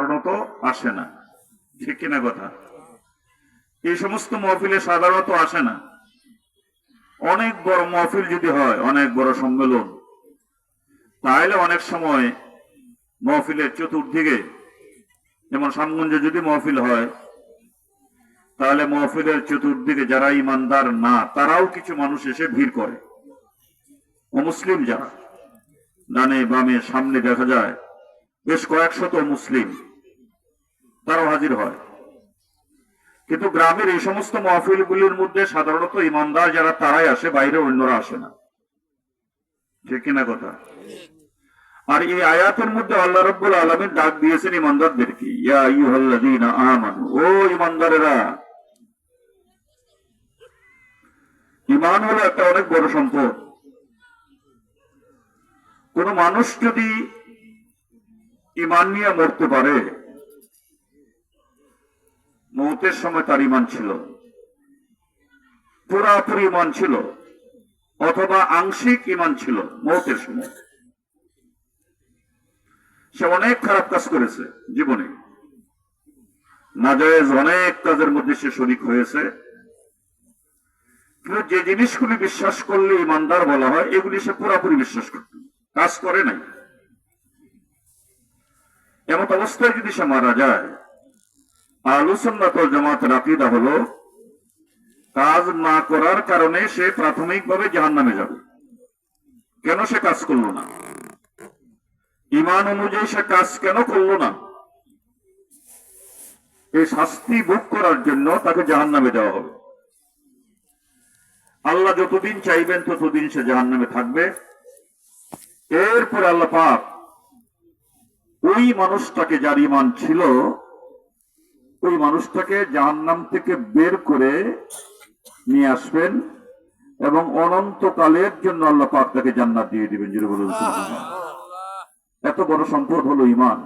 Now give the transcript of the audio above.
সাধারণত আসে না। ঠিক কিনা কথা? এই সমস্ত মহফিলে সাধারণত আসে না। অনেক বড় মহফিল যদি হয়, অনেক বড় সম্মেলন, তাহলে অনেক সময় মহফিলের চতুর্দিকে, যেমন সামগঞ্জে যদি মহফিল হয়, তাহলে মহফিলের চতুর্দিকে যারা ইমানদার না, তারাও কিছু মানুষ এসে ভিড় করে। অমুসলিম যারা, ডানে বামে সামনে দেখা যায় বেশ কয়েক শত মুসলিম তারাও হাজির হয়। কিন্তু গ্রামের এই সমস্ত মহফিলগুলির মধ্যে সাধারণত ইমানদার যারা, তারাই আসে, বাইরে অন্যরা আসে না। ঠিক কিনা কথা। আর এই আয়াতের মধ্যে আল্লাহ রব্বুল আলমীর ডাক দিয়েছেন ইমানদারদেরকে, ইয়া ও ইমানদারেরা। ইমান হলো একটা অনেক বড় সম্পদ। কোন মানুষ যদি ইমান নিয়ে মরতে পারে। মৌতের সময় তার ইমান ছিল। পুরাপুরি ইমান ছিল, অথবা আংশিক ইমান ছিল মৌতের সময়। সে অনেক খারাপ কাজ করেছে জীবনে। নাজায়েজ অনেক কাজের মধ্যে সে শরিক হয়েছে। কিন্তু যে জিনিসগুলি বিশ্বাস করলে ইমানদার বলা হয়, এগুলি সে পুরাপুরি বিশ্বাস করত। কাজ করে নাই। এমন অবস্থায় যদি সে মারা যায় আলোচনাতল জামাতের আকিদা হলো, কাজ না করার কারণে সে প্রাথমিকভাবে জাহান নামে যাবে। কেন সে কাজ করল না? ইমান অনুযায়ী সে কাজ কেন করল না? এই শাস্তি ভোগ করার জন্য তাকে জাহান নামে দেওয়া হবে। আল্লাহ যতদিন চাইবেন ততদিন সে জাহান নামে থাকবে। এরপর আল্লাহ পাক ওই মানুষটাকে যার ইমান ছিল, ওই মানুষটাকে জাহান্নাম থেকে বের করে নিয়ে আসবেন এবং অনন্তকালের জন্য আল্লাহ পাক তাকে জান্নাত দিয়ে দিবেন। এত বড় সম্পদ হলো ইমান